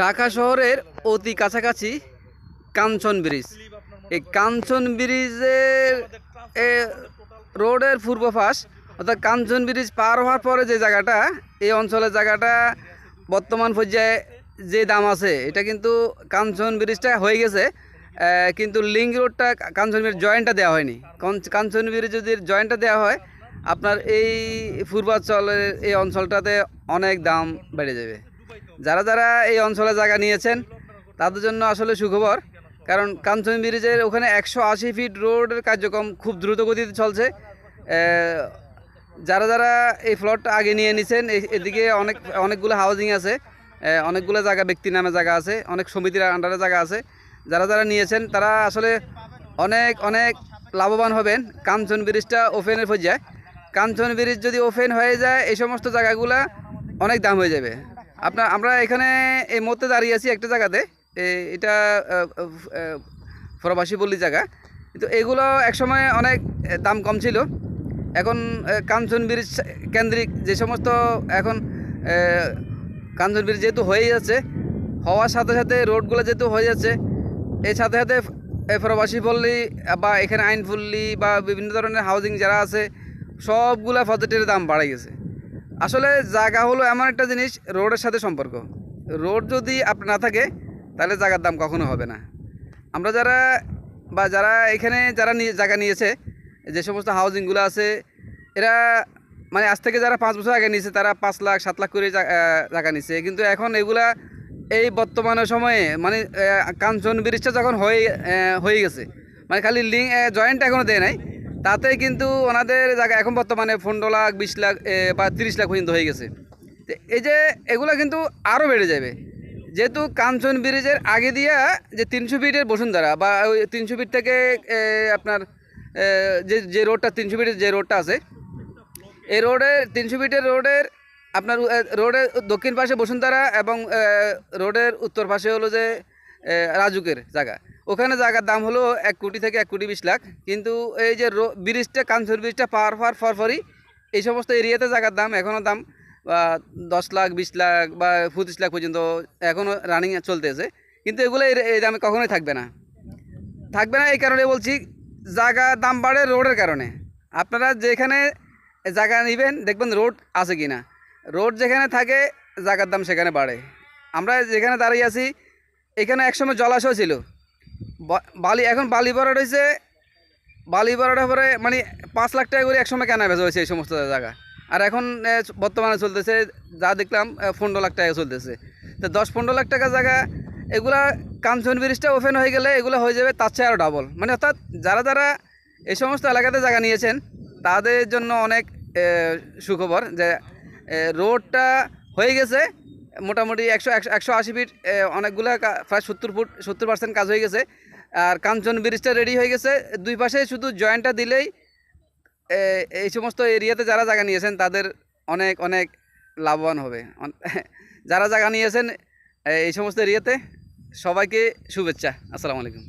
ঢাকা শহরের অতি কাছাকাছি কাঞ্চন ব্রিজ। এই কাঞ্চন ব্রিজের রোডের পূর্ব পাশ অর্থাৎ কাঞ্চন ব্রিজ পার হওয়ার পরে যে জায়গাটা, এই অঞ্চলের জায়গাটা বর্তমান পর্যায়ে যে দাম আছে, এটা কিন্তু কাঞ্চন ব্রিজটা হয়ে গেছে। কিন্তু লিঙ্ক রোডটা কাঞ্চন ব্রিজ জয়েন্টটা দেওয়া হয়নি। কাঞ্চন ব্রিজ যদি জয়েন্টটা দেওয়া হয় আপনার এই পূর্বাঞ্চলের এই অঞ্চলটাতে অনেক দাম বেড়ে যাবে। যারা যারা এই অঞ্চলে জায়গা নিয়েছেন, তাদের জন্য আসলে সুখবর। কারণ কাঞ্চন ব্রিজের ওখানে একশো আশি ফিট রোডের কার্যক্রম খুব দ্রুত গতিতে চলছে। যারা যারা এই প্লটটা আগে নিয়ে নিছেন এদিকে অনেক, অনেকগুলো হাউজিং আছে। অনেকগুলো জায়গা, ব্যক্তি নামে জায়গা আছে, অনেক সমিতির আন্ডারে জায়গা আছে। যারা যারা নিয়েছেন, তারা আসলে অনেক অনেক লাভবান হবেন। কাঞ্চন ব্রিজটা ওপেনের পর্যায়ে। কাঞ্চন ব্রিজ যদি ওপেন হয়ে যায় এই সমস্ত জায়গাগুলা অনেক দাম হয়ে যাবে। আপনার আমরা এখানে এই মুহূর্তে দাঁড়িয়ে আছি একটা জায়গাতে। এটা ফরবাসী বললি জায়গা। কিন্তু এগুলো একসময় অনেক দাম কম ছিল। এখন কাঞ্চন ব্রিজ কেন্দ্রিক যে সমস্ত এখন কাঞ্চন ব্রিজ যেহেতু হয়ে যাচ্ছে হওয়ার সাথে সাথে রোডগুলো যেহেতু হয়ে যাচ্ছে এর সাথে সাথে এ, ফরবাসী পল্লী বা এখানে আইনপল্লী বা বিভিন্ন ধরনের হাউজিং যারা আছে সবগুলা প্রজেক্টের দাম বাড়ে গেছে। আসলে জায়গা হলো এমন একটা জিনিস, রোডের সাথে সম্পর্ক। রোড যদি আপনার না থাকে, তাহলে জায়গার দাম কখনো হবে না। আমরা যারা, বা যারা এখানে যারা নিয়ে, জায়গা নিয়েছে, যে সমস্ত হাউজিংগুলো আছে, এরা মানে আজ থেকে যারা পাঁচ বছর আগে নিয়েছে, তারা পাঁচ লাখ, সাত লাখ করে জায়গা নিচ্ছে কিন্তু এখন এগুলা এই বর্তমান সময়ে মানে কাঞ্চন ব্রিজটা যখন হয়ে হয়ে গেছে মানে খালি লিঙ্ক জয়েন্ট এখনও দেয় নাই তাতে কিন্তু ওনাদের জায়গা এখন বর্তমানে পনেরো লাখ, বিশ লাখ বা তিরিশ লাখ পর্যন্ত হয়ে গেছে। এই যে এগুলো কিন্তু আরও বেড়ে যাবে। যেহেতু কাঞ্চন ব্রিজের আগে দিয়া যে তিনশো ফিটের বসুন্ধরা বা ওই তিনশো ফিট থেকে আপনার যে যে রোডটা, তিনশো ফিটের যে রোডটা আছে, এই রোডের, তিনশো ফিটের রোডের আপনার রোডের দক্ষিণ পাশে বসুন্ধরা এবং রোডের উত্তর পাশে হলো যে রাজুকের জায়গা। ওখানে জায়গার দাম হলো এক কোটি থেকে এক কোটি বিশ লাখ। কিন্তু এই যে ব্রিজটা কাঞ্চন ব্রিজটা পার হওয়ার পরপরই এই সমস্ত এরিয়াতে জায়গার দাম এখনও দাম দশ লাখ, বিশ লাখ বা পঁচিশ লাখ পর্যন্ত এখনও রানিং চলতেছে কিন্তু এগুলো এই- দামে কখনোই থাকবে না। থাকবে না এই কারণে বলছি জায়গা দাম বাড়ে রোডের কারণে। আপনারা যেখানে জায়গা নেবেন, দেখবেন রোড আছে কি না রোড যেখানে থাকে, জায়গার দাম সেখানে বাড়ে। আমরা যেখানে দাঁড়িয়ে আছি, এখানে একসময় জলাশয় ছিল। বালি, এখন বালি ভরাট হয়েছে বালি ভরাটের পরে মানে পাঁচ লাখ টাকা করে একসময় কেনা বেচা হয়েছে এই সমস্ত জায়গা। আর এখন বর্তমানে চলতেছে, যা দেখলাম পনেরো লাখ টাকা চলতেছে। তো দশ পনেরো লাখ টাকা জায়গা, এগুলা কাঞ্চন ব্রিজটা ওপেন হয়ে গেলে এগুলো হয়ে যাবে তার চেয়ে আরও ডাবল মানে অর্থাৎ যারা যারা এই সমস্ত এলাকাতে জায়গা নিয়েছেন, তাদের জন্য অনেক সুখবর যে রোডটা হয়ে গেছে মোটামুটি একশো একশো আশি ফিট অনেকগুলো অনেকগুলা প্রায় সত্তর ফুট, সত্তর পার্সেন্ট কাজ হয়ে গেছে। আর কাঞ্চন ব্রিজটা রেডি হয়ে গেছে। দুই পাশে শুধু জয়েন্টটা দিলেই এই সমস্ত এরিয়াতে যারা জায়গা নিয়েছেন, তাদের অনেক অনেক লাভবান হবে। যারা জায়গা নিয়েছেন এই সমস্ত এরিয়াতে সবাইকে শুভেচ্ছা। আসসালামু আলাইকুম।